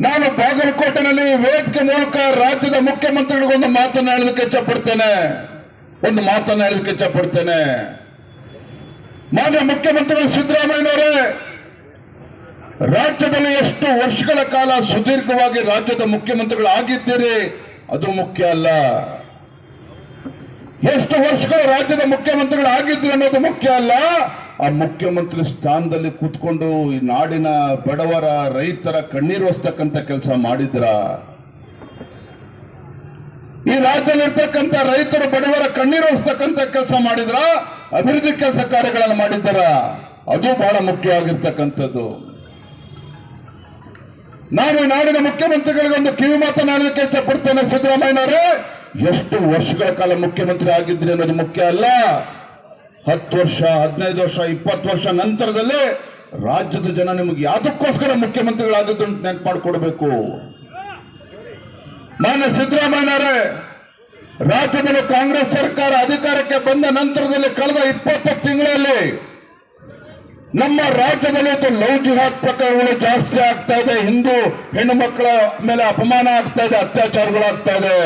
ನಾನು ಬಾಗಲಕೋಟೆನಲ್ಲಿ ವೇದಿಕೆ ಮೂಲಕ ರಾಜ್ಯದ ಮುಖ್ಯಮಂತ್ರಿಗಳಿಗೊಂದು ಮಾತನ್ನು ಹೇಳಲಿಕ್ಕೆ ಇಷ್ಟಪಡ್ತೇನೆ. ಒಂದು ಮಾತನ್ನು ಹೇಳಲಿಕ್ಕೆ ಇಷ್ಟಪಡ್ತೇನೆ. ಮಾನ್ಯ ಮುಖ್ಯಮಂತ್ರಿಗಳು ಸಿದ್ದರಾಮಯ್ಯನವರೇ, ರಾಜ್ಯದಲ್ಲಿ ಎಷ್ಟು ವರ್ಷಗಳ ಕಾಲ ಸುದೀರ್ಘವಾಗಿ ರಾಜ್ಯದ ಮುಖ್ಯಮಂತ್ರಿಗಳು ಆಗಿದ್ದೀರಿ, ಅದು ಮುಖ್ಯ ಅಲ್ಲ. ಎಷ್ಟು ವರ್ಷಗಳು ರಾಜ್ಯದ ಮುಖ್ಯಮಂತ್ರಿಗಳು ಆಗಿದ್ದೀರಿ ಅನ್ನೋದು ಮುಖ್ಯ ಅಲ್ಲ. ಆ ಮುಖ್ಯಮಂತ್ರಿ ಸ್ಥಾನದಲ್ಲಿ ಕೂತ್ಕೊಂಡು ಈ ನಾಡಿನ ಬಡವರ ರೈತರ ಕಣ್ಣೀರು ಒಸ್ತಕ್ಕಂತ ಕೆಲಸ ಮಾಡಿದ್ರ ಈ ರಾಜ್ಯದಲ್ಲಿರ್ತಕ್ಕಂಥ ರೈತರು ಬಡವರ ಕಣ್ಣೀರು ಒಸ್ತಕ್ಕಂತ ಕೆಲಸ ಮಾಡಿದ್ರ ಅಭಿವೃದ್ಧಿ ಕೆಲಸ ಕಾರ್ಯಗಳನ್ನು ಮಾಡಿದ್ದಾರ? ಅದು ಬಹಳ ಮುಖ್ಯವಾಗಿರ್ತಕ್ಕಂಥದ್ದು ನಾನು ನಾಡಿನ ಮುಖ್ಯಮಂತ್ರಿಗಳಿಗೆ ಒಂದು ಕಿವಿ ಮಾತನಾಡಲಿಕ್ಕೆ ಇಷ್ಟಪಡ್ತೇನೆ ಸಿದ್ದರಾಮಯ್ಯನವರೇ. ಎಷ್ಟು ವರ್ಷಗಳ ಕಾಲ ಮುಖ್ಯಮಂತ್ರಿ ಆಗಿದ್ರಿ ಅನ್ನೋದು ಮುಖ್ಯ ಅಲ್ಲ. ಹತ್ತು ವರ್ಷ, ಹದಿನೈದು ವರ್ಷ, ಇಪ್ಪತ್ತು ವರ್ಷ ನಂತರದಲ್ಲೇ ರಾಜ್ಯದ ಜನ ನಿಮಗೆ ಯಾವುದಕ್ಕೋಸ್ಕರ ಮುಖ್ಯಮಂತ್ರಿಗಳಾಗಿದ್ದು ಅಂತ ನೆನಪು ಮಾಡಿಕೊಡ್ಬೇಕು ಮಾನ್ಯ ಸಿದ್ದರಾಮಯ್ಯನವರೇ ರಾಜ್ಯದಲ್ಲಿ ಕಾಂಗ್ರೆಸ್ ಸರ್ಕಾರ ಅಧಿಕಾರಕ್ಕೆ ಬಂದ ನಂತರದಲ್ಲಿ ಕಳೆದ ಇಪ್ಪತ್ತು ತಿಂಗಳಲ್ಲಿ ನಮ್ಮ ರಾಜ್ಯದಲ್ಲಿ ಇವತ್ತು ಲವ್ ಜಿಹಾದ್ ಪ್ರಕರಣಗಳು ಜಾಸ್ತಿ ಆಗ್ತಾ ಇದೆ. ಹಿಂದೂ ಹೆಣ್ಣು ಮಕ್ಕಳ ಮೇಲೆ ಅಪಮಾನ ಆಗ್ತಾ ಇದೆ, ಅತ್ಯಾಚಾರಗಳಾಗ್ತಾ ಇದೆ.